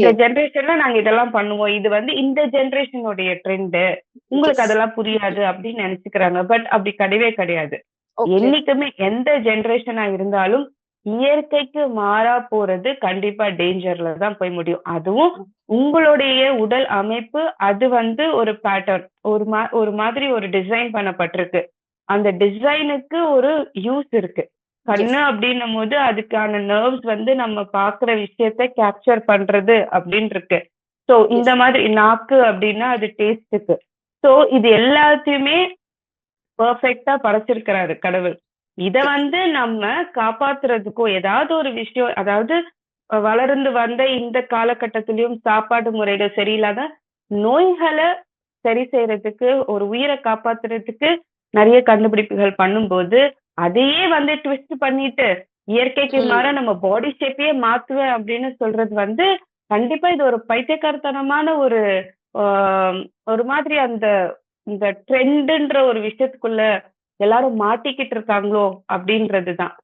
இந்த ஜெனரேஷன்ல நாங்க இதெல்லாம் பண்ணுவோம். இது வந்து இந்த ஜெனரேஷனுடைய ட்ரெண்ட். உங்களுக்கு. அதெல்லாம் புரியாது அப்படின்னு நெனச்சுக்கிறாங்க. பட் அப்படி கிடையவே கிடையாது. என்னைக்குமே எந்த ஜெனரேஷனா இருந்தாலும் இயற்கைக்கு மாறா போறது கண்டிப்பா டேஞ்சர்ல தான் போய் முடியும். அதுவும் உங்களுடைய உடல் அமைப்பு அது வந்து ஒரு பேட்டர்ன். ஒரு மா ஒரு மாதிரி ஒரு டிசைன் பண்ணப்பட்டிருக்கு. அந்த டிசைனுக்கு ஒரு யூஸ் இருக்கு. கண்ணு அப்படின்னும்போது அதுக்கான நர்வ்ஸ் வந்து நம்ம பார்க்குற விஷயத்த கேப்சர் பண்றது அப்படின்னு இருக்கு. ஸோ இந்த மாதிரி நாக்கு அப்படின்னா அது டேஸ்ட்டுக்கு. ஸோ இது எல்லாத்தையுமே பெர்ஃபெக்ட்டா படைச்சிருக்கிறாரு கடவுள். இத வந்து நம்ம காப்பாத்துறதுக்கும் ஏதாவது ஒரு விஷயம் அதாவது வளர்ந்து வந்த இந்த காலகட்டத்திலயும் சாப்பாடு முறைகள் சரியில்லாத நோய்கள சரி செய்றதுக்கு, ஒரு உயிர காப்பாத்துறதுக்கு நெறைய கண்டுபிடிப்புகள் பண்ணும்போது, அதையே வந்து ட்விஸ்ட் பண்ணிட்டு, இயற்கைக்கு. மாறா நம்ம பாடி ஷேப்பயே மாத்துவேன் அப்படின்னு சொல்றது வந்து, கண்டிப்பா இது ஒரு பைத்தியக்காரத்தனமான ஒரு ஒரு மாதிரி அந்த இந்த ட்ரெண்டுன்ற ஒரு விஷயத்துக்குள்ள எல்லாரும் மாட்டிக்கிட்டு இருக்காங்களோ அப்படின்றது தான்.